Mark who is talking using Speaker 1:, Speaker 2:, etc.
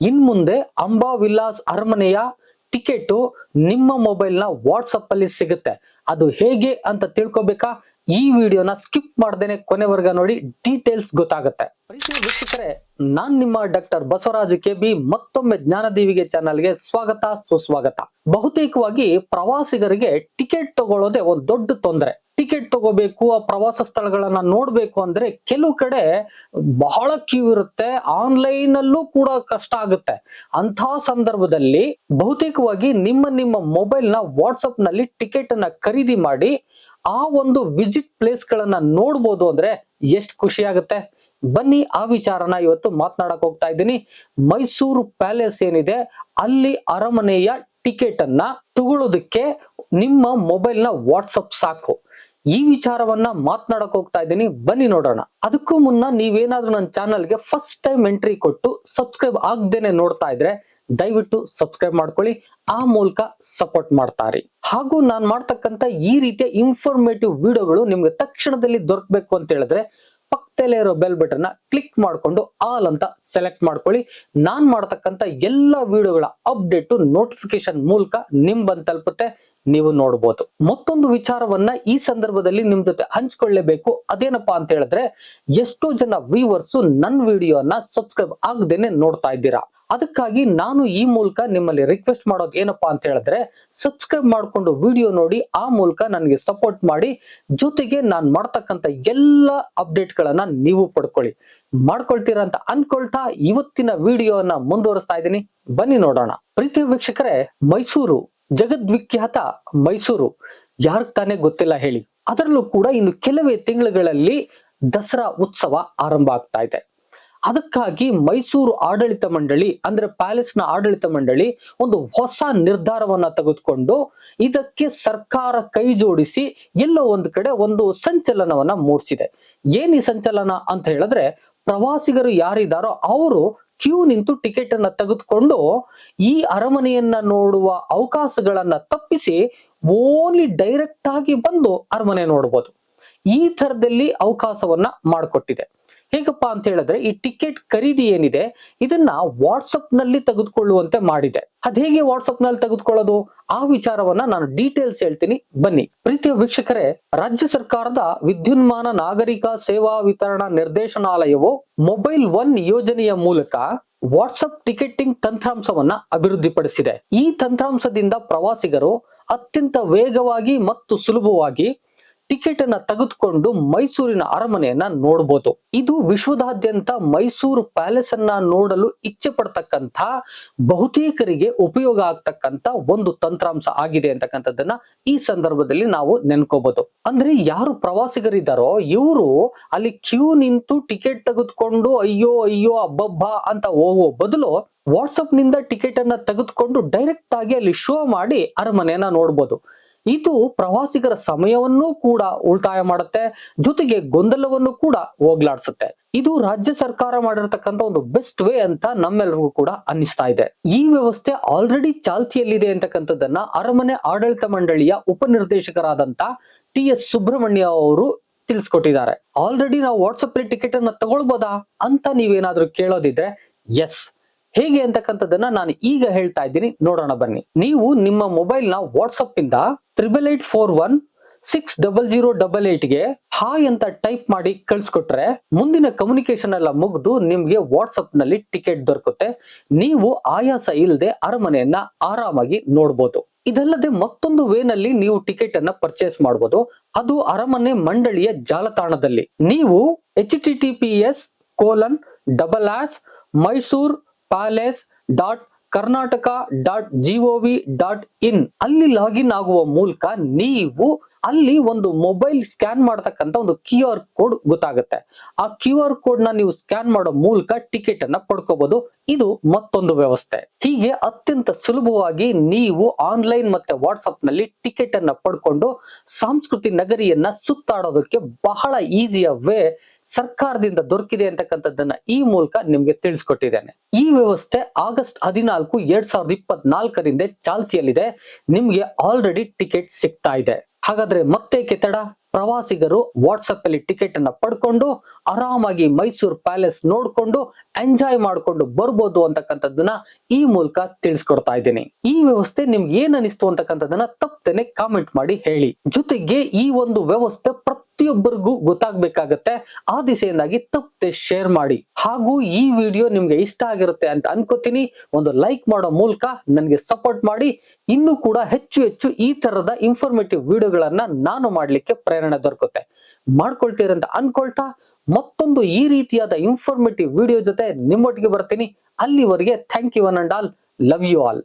Speaker 1: ಇನ್ ಮುಂದೆ ಅಂಬಾ ವಿಲಾಸ್ ಅರಮನೆಯ ಟಿಕೆಟ್ ನಿಮ್ಮ ಮೊಬೈಲ್ನ ವಾಟ್ಸಪ್ ಅಲ್ಲಿ ಸಿಗುತ್ತೆ. ಅದು ಹೇಗೆ ಅಂತ ತಿಳ್ಕೊಬೇಕಾ? ಈ ವಿಡಿಯೋನ ಸ್ಕಿಪ್ ಮಾಡ್ದೇನೆ ಕೊನೆವರೆಗ ನೋಡಿ ಡೀಟೇಲ್ಸ್ ಗೊತ್ತಾಗುತ್ತೆ. ವೀಕ್ಷಕರೇ, ನಾನ್ ನಿಮ್ಮ ಡಾಕ್ಟರ್ ಬಸವರಾಜು ಕೆ ಬಿ ಮತ್ತೊಮ್ಮೆ ಜ್ಞಾನದೀವಿಗೆ ಚಾನಲ್ಗೆ ಸ್ವಾಗತ, ಸುಸ್ವಾಗತ. ಬಹುತೇಕವಾಗಿ ಪ್ರವಾಸಿಗರಿಗೆ ಟಿಕೆಟ್ ತಗೊಳ್ಳೋದೇ ಒಂದು ದೊಡ್ಡ ತೊಂದರೆ. ಟಿಕೆಟ್ ತಗೋಬೇಕು, ಆ ಪ್ರವಾಸ ಸ್ಥಳಗಳನ್ನ ನೋಡ್ಬೇಕು ಅಂದ್ರೆ ಕೆಲವು ಕಡೆ ಬಹಳ ಕ್ಯೂ ಇರುತ್ತೆ ಆನ್ಲೈನ್ ಅಲ್ಲೂ ಕೂಡ ಕಷ್ಟ ಆಗುತ್ತೆ. ಅಂತ ಸಂದರ್ಭದಲ್ಲಿ ಬಹುತೇಕವಾಗಿ ನಿಮ್ಮ ನಿಮ್ಮ ಮೊಬೈಲ್ನ ವಾಟ್ಸಪ್ನಲ್ಲಿ ಟಿಕೆಟ್ ಅನ್ನ ಖರೀದಿ ಮಾಡಿ ಆ ಒಂದು ವಿಸಿಟ್ ಪ್ಲೇಸ್ ಗಳನ್ನ ನೋಡ್ಬೋದು ಅಂದ್ರೆ ಎಷ್ಟು ಖುಷಿ ಆಗುತ್ತೆ? ಬನ್ನಿ, ಆ ವಿಚಾರನ ಇವತ್ತು ಮಾತನಾಡಕ್ ಹೋಗ್ತಾ ಇದ್ದೀನಿ. ಮೈಸೂರು ಪ್ಯಾಲೇಸ್ ಏನಿದೆ, ಅಲ್ಲಿ ಅರಮನೆಯ ಟಿಕೆಟ್ ಅನ್ನ ತಗೊಳ್ಳೋದಕ್ಕೆ ನಿಮ್ಮ ಮೊಬೈಲ್ನ ವಾಟ್ಸಪ್ ಸಾಕು. ಈ ವಿಚಾರವನ್ನ ಮಾತನಾಡಕ್ ಹೋಗ್ತಾ ಇದ್ದೀನಿ. ಬನ್ನಿ ನೋಡೋಣ. ಅದಕ್ಕೂ ಮುನ್ನ ನೀವೇನಾದ್ರೂ ನನ್ನ ಚಾನಲ್ಗೆ ಫಸ್ಟ್ ಟೈಮ್ ಎಂಟ್ರಿ ಕೊಟ್ಟು ಸಬ್ಸ್ಕ್ರೈಬ್ ಆಗ್ದೇನೆ ನೋಡ್ತಾ ಇದ್ರೆ ದಯವಿಟ್ಟು ಸಬ್ಸ್ಕ್ರೈಬ್ ಮಾಡ್ಕೊಳ್ಳಿ, ಆ ಮೂಲಕ ಸಪೋರ್ಟ್ ಮಾಡ್ತಾರೆ. ಹಾಗೂ ನಾನು ಮಾಡ್ತಕ್ಕಂತ ಈ ರೀತಿಯ ಇನ್ಫಾರ್ಮೇಟಿವ್ ವಿಡಿಯೋಗಳು ನಿಮ್ಗೆ ತಕ್ಷಣದಲ್ಲಿ ದೊರಕಬೇಕು ಅಂತ ಹೇಳಿದ್ರೆ, ಪಕ್ಕದಲ್ಲೇ ಇರೋ ಬೆಲ್ ಬಟನ್ ಕ್ಲಿಕ್ ಮಾಡ್ಕೊಂಡು ಆಲ್ ಅಂತ ಸೆಲೆಕ್ಟ್ ಮಾಡ್ಕೊಳ್ಳಿ. ನಾನ್ ಮಾಡ್ತಕ್ಕಂತ ಎಲ್ಲ ವಿಡಿಯೋಗಳ ಅಪ್ಡೇಟ್ ನೋಟಿಫಿಕೇಶನ್ ಮೂಲಕ ನಿಮ್ ಬಂದ್ ತಲುಪುತ್ತೆ. ನೀವು ನೋಡ್ಬೋದು. ಮತ್ತೊಂದು ವಿಚಾರವನ್ನ ಈ ಸಂದರ್ಭದಲ್ಲಿ ನಿಮ್ ಜೊತೆ ಹಂಚ್ಕೊಳ್ಳೇಬೇಕು. ಅದೇನಪ್ಪಾ ಅಂತ ಹೇಳಿದ್ರೆ, ಎಷ್ಟೋ ಜನ ವ್ಯೂವರ್ಸ್ ನನ್ನ ವಿಡಿಯೋನ ಸಬ್ಸ್ಕ್ರೈಬ್ ಆಗದೇನೆ ನೋಡ್ತಾ ಇದ್ದೀರಾ. ಅದಕ್ಕಾಗಿ ನಾನು ಈ ಮೂಲಕ ನಿಮ್ಮಲ್ಲಿ ರಿಕ್ವೆಸ್ಟ್ ಮಾಡೋದು ಏನಪ್ಪಾ ಅಂತ ಹೇಳಿದ್ರೆ ಸಬ್ಸ್ಕ್ರೈಬ್ ಮಾಡ್ಕೊಂಡು ವಿಡಿಯೋ ನೋಡಿ, ಆ ಮೂಲಕ ನನಗೆ ಸಪೋರ್ಟ್ ಮಾಡಿ, ಜೊತೆಗೆ ನಾನು ಮಾಡ್ತಕ್ಕಂತ ಎಲ್ಲ ಅಪ್ಡೇಟ್ ಗಳನ್ನ ನೀವು ಪಡ್ಕೊಳ್ಳಿ. ಮಾಡ್ಕೊಳ್ತೀರಾ ಅಂತ ಅನ್ಕೊಳ್ತಾ ಇವತ್ತಿನ ವಿಡಿಯೋನ ಮುಂದುವರಿಸ್ತಾ ಇದ್ದೀನಿ. ಬನ್ನಿ ನೋಡೋಣ. ಪ್ರೀತಿಯ ವೀಕ್ಷಕರೇ, ಮೈಸೂರು. ಜಗದ್ವಿಖ್ಯಾತ ಮೈಸೂರು. ಯಾರಿಗ್ ತಾನೇ ಗೊತ್ತಿಲ್ಲ ಹೇಳಿ. ಅದರಲ್ಲೂ ಕೂಡ ಇನ್ನು ಕೆಲವೇ ತಿಂಗಳುಗಳಲ್ಲಿ ದಸರಾ ಉತ್ಸವ ಆರಂಭ ಆಗ್ತಾ ಇದೆ. ಅದಕ್ಕಾಗಿ ಮೈಸೂರು ಆಡಳಿತ ಮಂಡಳಿ, ಅಂದ್ರೆ ಪ್ಯಾಲೇಸ್ನ ಆಡಳಿತ ಮಂಡಳಿ ಒಂದು ಹೊಸ ನಿರ್ಧಾರವನ್ನ ತೆಗೆದುಕೊಂಡು ಇದಕ್ಕೆ ಸರ್ಕಾರ ಕೈ ಜೋಡಿಸಿ ಎಲ್ಲೋ ಒಂದು ಕಡೆ ಒಂದು ಸಂಚಲನವನ್ನ ಮೂಡಿಸಿದೆ. ಏನ್ ಈ ಸಂಚಲನ ಅಂತ ಹೇಳಿದ್ರೆ ಪ್ರವಾಸಿಗರು ಯಾರಿದ್ದಾರೋ ಅವರು ಕ್ಯೂ ನಿಂತು ಟಿಕೆಟ್ ಅನ್ನ ತೆಗೆದುಕೊಂಡು ಈ ಅರಮನೆಯನ್ನ ನೋಡುವ ಅವಕಾಶಗಳನ್ನ ತಪ್ಪಿಸಿ ಓನ್ಲಿ ಡೈರೆಕ್ಟ್ ಆಗಿ ಬಂದು ಅರಮನೆ ನೋಡ್ಬೋದು. ಈ ತರದಲ್ಲಿ ಅವಕಾಶವನ್ನ ಮಾಡಿಕೊಟ್ಟಿದೆ. ಹೇಗಪ್ಪ ಅಂತ ಹೇಳಿದ್ರೆ ಈ ಟಿಕೆಟ್ ಖರೀದಿ ಏನಿದೆ, ಇದನ್ನ ವಾಟ್ಸಪ್ನಲ್ಲಿ ತೆಗೆದುಕೊಳ್ಳುವಂತೆ ಮಾಡಿದೆ. ಅದ್ ಹೇಗೆ ವಾಟ್ಸಪ್ನಲ್ಲಿ ತೆಗೆದುಕೊಳ್ಳೋದು? ಆ ವಿಚಾರವನ್ನ ನಾನು ಡೀಟೇಲ್ಸ್ ಹೇಳ್ತೀನಿ. ಬನ್ನಿ. ಪ್ರೀತಿಯ ವೀಕ್ಷಕರೇ, ರಾಜ್ಯ ಸರ್ಕಾರದ ವಿದ್ಯುನ್ಮಾನ ನಾಗರಿಕ ಸೇವಾ ವಿತರಣಾ ನಿರ್ದೇಶನಾಲಯವು ಮೊಬೈಲ್ ಒನ್ ಯೋಜನೆಯ ಮೂಲಕ ವಾಟ್ಸಪ್ ಟಿಕೆಟಿಂಗ್ ತಂತ್ರಾಂಶವನ್ನ ಅಭಿವೃದ್ಧಿಪಡಿಸಿದೆ. ಈ ತಂತ್ರಾಂಶದಿಂದ ಪ್ರವಾಸಿಗರು ಅತ್ಯಂತ ವೇಗವಾಗಿ ಮತ್ತು ಸುಲಭವಾಗಿ ಟಿಕೆಟ್ ಅನ್ನ ತೆಗೆದುಕೊಂಡು ಮೈಸೂರಿನ ಅರಮನೆಯನ್ನ ನೋಡಬಹುದು ಇದು ವಿಶ್ವದಾದ್ಯಂತ ಮೈಸೂರು ಪ್ಯಾಲೇಸ್ ಅನ್ನ ನೋಡಲು ಇಚ್ಛೆ ಪಡ್ತಕ್ಕಂಥ ಬಹುತೇಕರಿಗೆ ಉಪಯೋಗ ಆಗ್ತಕ್ಕಂತ ಒಂದು ತಂತ್ರಾಂಶ ಆಗಿದೆ ಅಂತಕ್ಕಂಥದ್ದನ್ನ ಈ ಸಂದರ್ಭದಲ್ಲಿ ನಾವು ನೆನ್ಕೋಬಹುದು ಅಂದ್ರೆ ಯಾರು ಪ್ರವಾಸಿಗರಿದ್ದಾರೋ ಇವರು ಅಲ್ಲಿ ಕ್ಯೂ ನಿಂತು ಟಿಕೆಟ್ ತೆಗೆದುಕೊಂಡು ಅಯ್ಯೋ ಅಯ್ಯೋ, ಅಬ್ಬಬ್ಬ ಅಂತ ಹೋಗುವ ಬದಲು ವಾಟ್ಸಪ್ನಿಂದ ಟಿಕೆಟ್ ಅನ್ನ ತೆಗೆದುಕೊಂಡು ಡೈರೆಕ್ಟ್ ಆಗಿ ಅಲ್ಲಿ ಶೋ ಮಾಡಿ ಅರಮನೆಯನ್ನ ನೋಡ್ಬೋದು. ಇದು ಪ್ರವಾಸಿಗರ ಸಮಯವನ್ನೂ ಕೂಡ ಉಳಿತಾಯ ಮಾಡುತ್ತೆ, ಜೊತೆಗೆ ಗೊಂದಲವನ್ನು ಕೂಡ ಹೋಗ್ಲಾಡ್ಸುತ್ತೆ. ಇದು ರಾಜ್ಯ ಸರ್ಕಾರ ಮಾಡಿರತಕ್ಕಂತ ಒಂದು ಬೆಸ್ಟ್ ವೇ ಅಂತ ನಮ್ಮೆಲ್ಲರಿಗೂ ಕೂಡ ಅನ್ನಿಸ್ತಾ ಇದೆ. ಈ ವ್ಯವಸ್ಥೆ ಆಲ್ರೆಡಿ ಚಾಲ್ತಿಯಲ್ಲಿದೆ ಅಂತಕ್ಕಂಥದ್ದನ್ನ ಅರಮನೆ ಆಡಳಿತ ಮಂಡಳಿಯ ಉಪನಿರ್ದೇಶಕರಾದಂತ ಟಿ ಎಸ್ ಸುಬ್ರಹ್ಮಣ್ಯ ಅವರು ತಿಳಿಸ್ಕೊಟ್ಟಿದ್ದಾರೆ. ಆಲ್ರೆಡಿ ನಾವು ವಾಟ್ಸಪ್ ಅಲ್ಲಿ ಟಿಕೆಟ್ ಅನ್ನ ತಗೊಳ್ಬೋದಾ ಅಂತ ನೀವೇನಾದ್ರೂ ಕೇಳೋದಿದ್ರೆ ಎಸ್ ಹೇಗೆ ಅಂತಕ್ಕಂಥದ್ದನ್ನ ನಾನು ಈಗ ಹೇಳ್ತಾ ಇದ್ದೀನಿ. ನೋಡೋಣ ಬನ್ನಿ. ನೀವು ನಿಮ್ಮ ಮೊಬೈಲ್ನ ವಾಟ್ಸಪ್ ಇಂದ triple eight four one six double zero double ಏಟ್ಗೆ hi ಅಂತ ಟೈಪ್ ಮಾಡಿ ಕಳ್ಸಿಕೊಟ್ರೆ ಮುಂದಿನ ಕಮ್ಯುನಿಕೇಶನ್ ಎಲ್ಲ ಮುಗಿದು ನಿಮ್ಗೆ ವಾಟ್ಸಪ್ನಲ್ಲಿ ಟಿಕೆಟ್ ದೊರಕುತ್ತೆ. ನೀವು ಆಯಾಸ ಇಲ್ಲದೆ ಅರಮನೆಯನ್ನ ಆರಾಮಾಗಿ ನೋಡ್ಬೋದು. ಇದಲ್ಲದೆ ಮತ್ತೊಂದು ವೇನಲ್ಲಿ ನೀವು ಟಿಕೆಟ್ ಅನ್ನ ಪರ್ಚೇಸ್ ಮಾಡಬಹುದು ಅದು ಅರಮನೆ ಮಂಡಳಿಯ ಜಾಲತಾಣದಲ್ಲಿ. ನೀವು H T T P S colon double as Mysore palace dot Karnataka dot G O V dot in ಅಲ್ಲಿ ಲಾಗಿನ್ ಆಗುವ ಮೂಲಕ ನೀವು ಅಲ್ಲಿ ಒಂದು ಮೊಬೈಲ್ ಸ್ಕ್ಯಾನ್ ಮಾಡತಕ್ಕಂತ ಒಂದು ಕ್ಯೂ ಆರ್ ಕೋಡ್ ಗೊತ್ತಾಗುತ್ತೆ. ಆ ಕ್ಯೂ ಆರ್ ಕೋಡ್ ನೀವು ಸ್ಕ್ಯಾನ್ ಮಾಡೋ ಮೂಲಕ ಟಿಕೆಟ್ ಅನ್ನ ಪಡ್ಕೋಬಹುದು ಇದು ಮತ್ತೊಂದು ವ್ಯವಸ್ಥೆ. ಹೀಗೆ ಅತ್ಯಂತ ಸುಲಭವಾಗಿ ನೀವು ಆನ್ಲೈನ್ ಮತ್ತೆ ವಾಟ್ಸಪ್ನಲ್ಲಿ ಟಿಕೆಟ್ ಅನ್ನ ಪಡ್ಕೊಂಡು ಸಂಸ್ಕೃತಿ ನಗರಿಯನ್ನ ಸುತ್ತಾಡೋದಕ್ಕೆ ಬಹಳ ಈಸಿಯ ವೇ ಸರ್ಕಾರದಿಂದ ದೊರಕಿದೆ ಅಂತಕ್ಕಂಥದ್ದನ್ನ ಈ ಮೂಲಕ ನಿಮ್ಗೆ ತಿಳಿಸ್ಕೊಟ್ಟಿದ್ದೇನೆ. ಈ ವ್ಯವಸ್ಥೆ ಆಗಸ್ಟ್ ಹದಿನಾಲ್ಕು ಎರಡ್ ಸಾವಿರದ ಇಪ್ಪತ್ನಾಲ್ಕರಿಂದ ಚಾಲ್ತಿಯಲ್ಲಿದೆ. ನಿಮ್ಗೆ ಆಲ್ರೆಡಿ ಟಿಕೆಟ್ ಸಿಗ್ತಾ ಇದೆ. ಹಾಗಾದ್ರೆ ಮತ್ತೆ ಕೆತ್ತಡ? ಪ್ರವಾಸಿಗರು ವಾಟ್ಸಪ್ ಅಲ್ಲಿ ಟಿಕೆಟ್ ಅನ್ನ ಪಡ್ಕೊಂಡು ಆರಾಮಾಗಿ ಮೈಸೂರು ಪ್ಯಾಲೇಸ್ ನೋಡ್ಕೊಂಡು ಎಂಜಾಯ್ ಮಾಡ್ಕೊಂಡು ಬರ್ಬೋದು ಅಂತಕ್ಕಂಥದ್ದನ್ನ ಈ ಮೂಲಕ ತಿಳಿಸ್ಕೊಡ್ತಾ ಇದ್ದೀನಿ. ಈ ವ್ಯವಸ್ಥೆ ನಿಮ್ಗೆ ಏನ್ ಅನಿಸ್ತು ಅಂತಕ್ಕಂಥದ್ದನ್ನ ತಪ್ಪದೇನೆ ಕಾಮೆಂಟ್ ಮಾಡಿ ಹೇಳಿ. ಜೊತೆಗೆ ಈ ಒಂದು ವ್ಯವಸ್ಥೆ ಪ್ರತಿಯೊಬ್ಬರಿಗೂ ಗೊತ್ತಾಗ್ಬೇಕಾಗತ್ತೆ. ಆ ದಿಸೆಯಿಂದಾಗಿ ತಪ್ಪದೆ ಶೇರ್ ಮಾಡಿ. ಹಾಗೂ ಈ ವಿಡಿಯೋ ನಿಮ್ಗೆ ಇಷ್ಟ ಆಗಿರುತ್ತೆ ಅಂತ ಅನ್ಕೋತೀನಿ. ಒಂದು ಲೈಕ್ ಮಾಡೋ ಮೂಲಕ ನನಗೆ ಸಪೋರ್ಟ್ ಮಾಡಿ. ಇನ್ನೂ ಕೂಡ ಹೆಚ್ಚು ಹೆಚ್ಚು ಈ ತರದ ಇನ್ಫಾರ್ಮೇಟಿವ್ ವಿಡಿಯೋಗಳನ್ನ ನಾನು ಮಾಡ್ಲಿಕ್ಕೆ ಪ್ರೇರಣೆ ದೊರಕುತ್ತೆ. ಮಾಡ್ಕೊಳ್ತೀರಂತ ಅನ್ಕೊಳ್ತಾ ಮತ್ತೊಂದು ಈ ರೀತಿಯಾದ ಇನ್ಫಾರ್ಮೇಟಿವ್ ವಿಡಿಯೋ ಜೊತೆ ನಿಮ್ಮೊಟ್ಟಿಗೆ ಬರ್ತೀನಿ. ಅಲ್ಲಿವರೆಗೆ thank you one and all love you all